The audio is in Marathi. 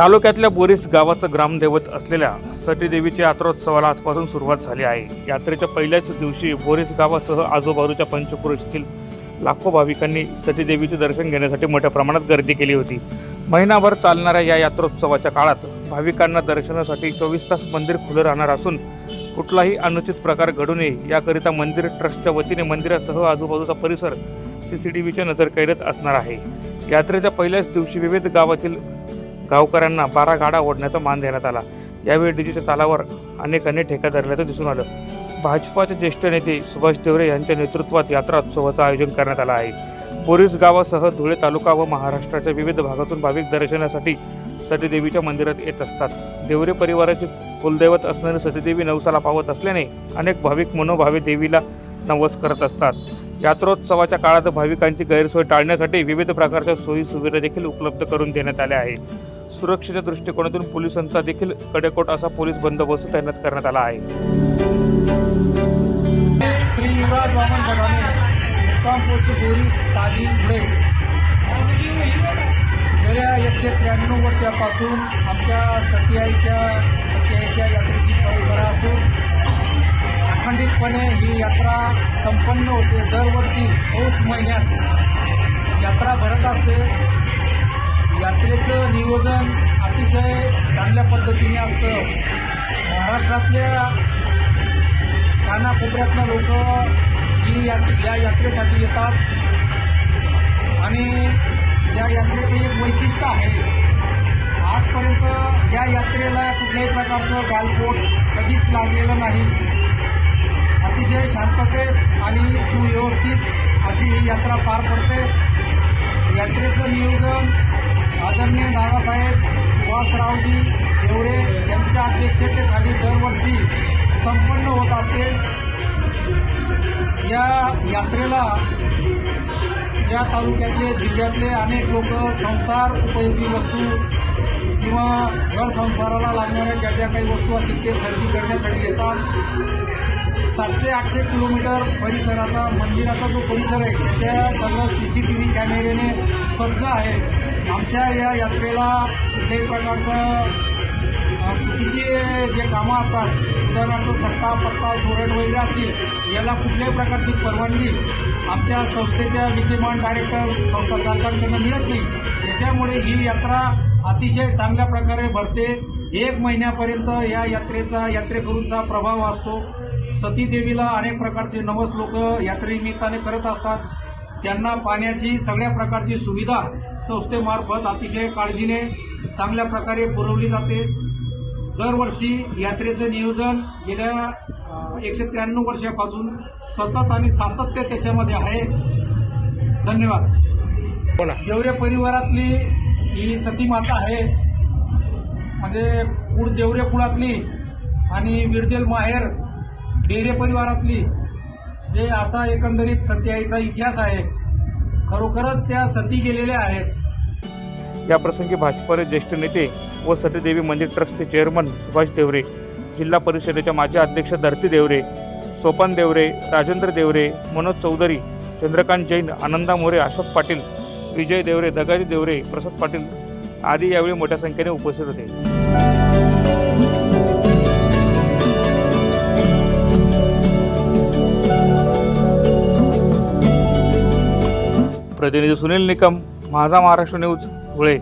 तालुक्यातल्या बोरीस गावाचं ग्रामदैवत असलेल्या सटीदेवीच्या यात्रोत्सवाला आजपासून सुरुवात झाली आहे. यात्रेच्या पहिल्याच दिवशी बोरीस गावासह आजूबाजूच्या पंचक्रोशीतील लाखो भाविकांनी सटीदेवीचे दर्शन घेण्यासाठी मोठ्या प्रमाणात गर्दी केली होती. महिनाभर चालणाऱ्या या यात्रोत्सवाच्या काळात भाविकांना दर्शनासाठी चोवीस तास मंदिर खुलं राहणार असून कुठलाही अनुचित प्रकार घडू नये याकरिता मंदिर ट्रस्टच्या वतीने मंदिरासह आजूबाजूचा परिसर सीसीटीव्हीच्या नजरकैदेत असणार आहे. यात्रेच्या पहिल्याच दिवशी विविध गावातील गावकऱ्यांना बारा गाडा ओढण्याचा मान देण्यात आला. यावेळी डीजेच्या तालावर अनेकांनी ठेका धरल्याचं दिसून आलं. भाजपाचे ज्येष्ठ नेते सुभाष देवरे यांच्या नेतृत्वात यात्रा उत्सवाचं आयोजन करण्यात आलं आहे. पोरीस गावासह धुळे तालुका व महाराष्ट्राच्या विविध भागातून भाविक दर्शनासाठी सतीदेवीच्या मंदिरात येत असतात. देवरे परिवाराचे कुलदैवत असणारी सतीदेवी नवसाला पावत असल्याने अनेक भाविक मनोभावे देवीला नवस करत असतात. यात्रोत्सवाच्या काळात भाविकांची गैरसोय टाळण्यासाठी विविध प्रकारच्या सोयी सुविधा देखील उपलब्ध करून देण्यात आल्या आहेत. सुरक्षेच्या दृष्टिकोनातून पोलिसांचा देखील कडेकोट असा पोलीस बंदोबस्त तैनात करण्यात आला आहे. श्री युवराज वामन बघाने मुक्काम पोस्ट बोरीस ताजी धुळे गेल्या एकशे त्र्याण्णव वर्षापासून आमच्या सत्याईच्या सत्याईच्या यात्रेची परंपरा असून अखंडितपणे ही यात्रा संपन्न होते. दरवर्षी पौष महिन्यात यात्रा भरत असते. यात्रेचं नियोजन अतिशय चांगल्या पद्धतीने असतं. महाराष्ट्रातल्या कानाकोपऱ्यातनं लोक ही या या यात्रेसाठी येतात. आणि या यात्रेचं एक वैशिष्ट्य आहे आजपर्यंत या यात्रेला कुठल्याही प्रकारचं गालपोट कधीच लागलेलं नाही. अतिशय शांततेत आणि सुव्यवस्थित अशी ही यात्रा पार पडते. यात्रेचं नियोजन आदरणीय दादासाहेब सुभाषरावजी देवरे यांच्या अध्यक्षतेखाली दरवर्षी संपन्न होत असते. या यात्रेला या तालुक्यातले जिल्ह्यातले अनेक लोक संसार उपयोगी वस्तू किंवा घर संसाराला लागणाऱ्या ज्या ज्या काही वस्तू असतील ते खरेदी करण्यासाठी येतात. सातशे आठशे किलोमीटर परिसराचा मंदिराचा जो परिसर आहे त्याच्या सगळं सी सी टी व्ही कॅमेऱ्याने सज्ज आहे. आमच्या या यात्रेला कुठल्याही प्रकारचं चुकीचे जे कामं असतात उदाहरणार्थ सट्टा पत्ता सोरड वगैरे असतील याला कुठल्याही प्रकारची परवानगी आमच्या संस्थेच्या विद्यमान डायरेक्टर संस्था चालकांकडून मिळत नाही. त्याच्यामुळे ही यात्रा अतिशय चांगल्या प्रकारे भरते. एक महिन्यापर्यंत या यात्रेचा यात्रेकरूंचा प्रभाव असतो. सतीदेवीला अनेक प्रकारचे नवस लोक यात्रेनिमित्ताने करत असतात. त्यांना पाण्याची सगळ्या प्रकारची सुविधा संस्थेमार्फत अतिशय काळजीने चांगल्या प्रकारे पुरवली जाते. दरवर्षी यात्रेचं नियोजन गेल्या एकशे त्र्याण्णव वर्षापासून सतत आणि सातत्य त्याच्यामध्ये आहे. धन्यवाद. बोला. देवरे परिवारातली ही सती माता आहे. म्हणजे कुळ देवरे कुळातली आणि विरदेल माहेर डेरे परिवारातली जे असा एकंदरीत सत्याईचा इतिहास आहे. खरोखरच त्या सती गेलेल्या आहेत. या प्रसंगी भाजपचे ज्येष्ठ नेते व सतीदेवी मंदिर ट्रस्टचे चेअरमन सुभाष देवरे जिल्हा परिषदेच्या माजी अध्यक्ष धरती देवरे सोपान देवरे राजेंद्र देवरे मनोज चौधरी चंद्रकांत जैन आनंदा मोरे अशोक पाटील विजय देवरे दगाजी देवरे प्रसाद पाटील आदी यावेळी मोठ्या संख्येने उपस्थित होते. प्रतिनिधी सुनील निकम माझा महाराष्ट्र न्यूज धुळे.